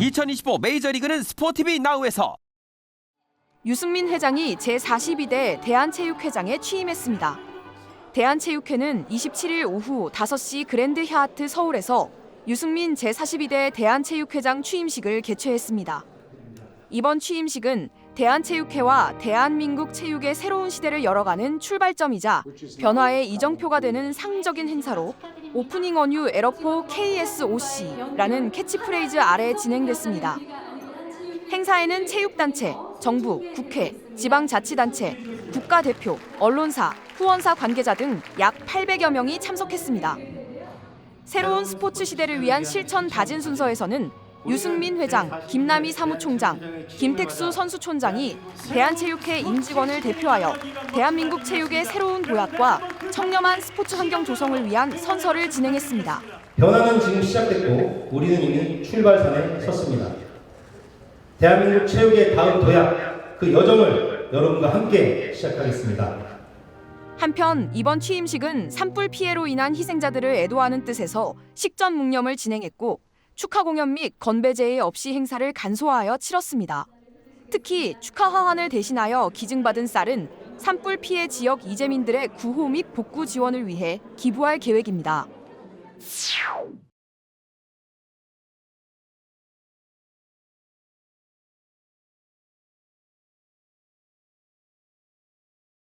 2025 메이저리그는 스포티비 나우에서 유승민 회장이 제42대 대한체육회장에 취임했습니다. 대한체육회는 27일 오후 5시 그랜드 히아트 서울에서 유승민 제42대 대한체육회장 취임식을 개최했습니다. 이번 취임식은 대한체육회와 대한민국 체육의 새로운 시대를 열어가는 출발점이자 변화의 이정표가 되는 상적인 행사로 오프닝 언유 에러포 KSOC라는 캐치프레이즈 아래 진행됐습니다. 행사에는 체육단체, 정부, 국회, 지방자치단체, 국가대표, 언론사, 후원사 관계자 등 약 800여 명이 참석했습니다. 새로운 스포츠 시대를 위한 실천 다진 순서에서는 유승민 회장, 김남희 사무총장, 김택수 선수촌장이 대한체육회 임직원을 대표하여 대한민국 체육의 새로운 도약과 청렴한 스포츠 환경 조성을 위한 선서를 진행했습니다. 변화는 지금 시작됐고 우리는 이미 출발선에 섰습니다. 대한민국 체육의 다음 도약 그 여정을 여러분과 함께 시작하겠습니다. 한편 이번 취임식은 산불 피해로 인한 희생자들을 애도하는 뜻에서 식전 묵념을 진행했고 축하 공연 및 건배 제의 없이 행사를 간소화하여 치렀습니다. 특히 축하 하환을 대신하여 기증받은 쌀은 산불 피해 지역 이재민들의 구호 및 복구 지원을 위해 기부할 계획입니다.